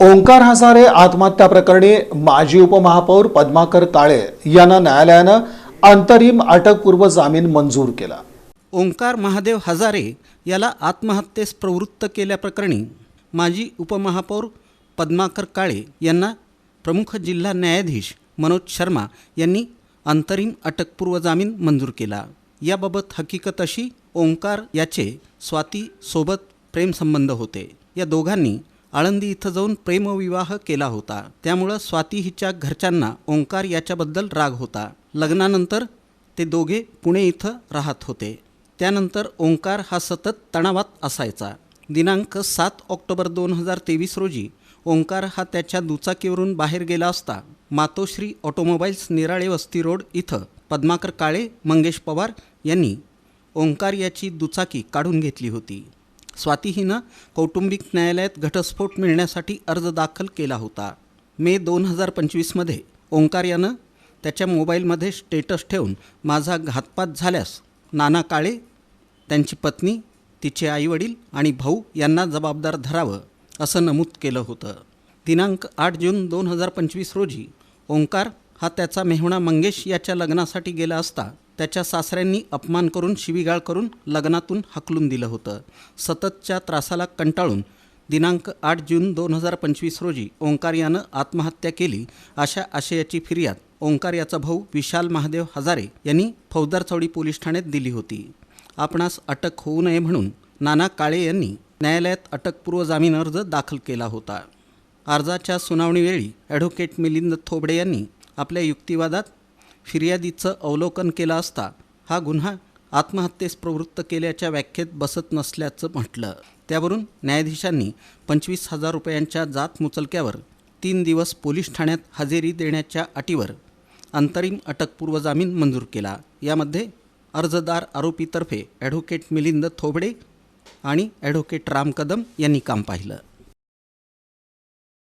ओंकार हजारे आत्महत्या प्रकरणी माजी उपमहापौर पद्माकर काळे यांना न्यायालयानं अंतरिम अटकपूर्व जामीन मंजूर केला. ओंकार महादेव हजारे याला आत्महत्येस प्रवृत्त केल्याप्रकरणी माजी उपमहापौर पद्माकर काळे यांना प्रमुख जिल्हा न्यायाधीश मनोज शर्मा यांनी अंतरिम अटकपूर्व जामीन मंजूर केला. याबाबत हकीकत अशी ओंकार याचे स्वाती सोबत प्रेमसंबंध होते. या दोघांनी आळंदी इथं जाऊन प्रेमविवाह केला होता. त्यामुळं स्वाती हिच्या घरच्यांना ओंकार याच्याबद्दल राग होता. लग्नानंतर ते दोघे पुणे इथं राहत होते. त्यानंतर ओंकार हा सतत तणावात असायचा. दिनांक सात ऑक्टोबर दोन हजार तेवीस रोजी ओंकार हा त्याच्या दुचाकीवरून बाहेर गेला असता मातोश्री ऑटोमोबाईल्स निराळे वस्ती रोड इथं पद्माकर काळे मंगेश पवार यांनी ओंकार याची दुचाकी काढून घेतली होती. स्वाती हिनं कौटुंबिक न्यायालयात घटस्फोट मिळण्यासाठी अर्ज दाखल केला होता. मे दोन हजार पंचवीसमध्ये ओंकार यानं त्याच्या मोबाईलमध्ये स्टेटस ठेवून माझा घातपात झाल्यास नाना काळे त्यांची पत्नी तिचे आईवडील आणि भाऊ यांना जबाबदार धरावं असं नमूद केलं होतं. दिनांक आठ जून दोन हजार पंचवीस रोजी ओंकार हा त्याचा मेहुणा मंगेश याच्या लग्नासाठी गेला असता त्याच्या सासऱ्यांनी अपमान करून शिवीगाळ करून लग्नातून हकलून दिलं होतं. सततच्या त्रासाला कंटाळून दिनांक आठ जून दोन हजार पंचवीस रोजी ओंकार यानं आत्महत्या केली. अशा आशयाची फिर्याद ओंकार याचा भाऊ विशाल महादेव हजारे यांनी फौजदारचौडी पोलीस ठाण्यात दिली होती. आपणास अटक होऊ नये म्हणून नाना काळे यांनी न्यायालयात अटकपूर्व जामीन अर्ज दाखल केला होता. अर्जाच्या सुनावणीवेळी ॲडव्होकेट मिलिंद थोबडे यांनी आपल्या युक्तिवादात फिर्यादीचं अवलोकन केलं असता हा गुन्हा आत्महत्येस प्रवृत्त केल्याच्या व्याख्येत बसत नसल्याचं म्हटलं. त्यावरून न्यायाधीशांनी पंचवीस हजार रुपयांच्या जात मुचलक्यावर तीन दिवस पोलीस ठाण्यात हजेरी देण्याच्या अटीवर अंतरिम अटकपूर्व जामीन मंजूर केला. यामध्ये अर्जदार आरोपीतर्फे ॲडव्होकेट मिलिंद थोबडे आणि ॲडव्होकेट राम कदम यांनी काम पाहिलं.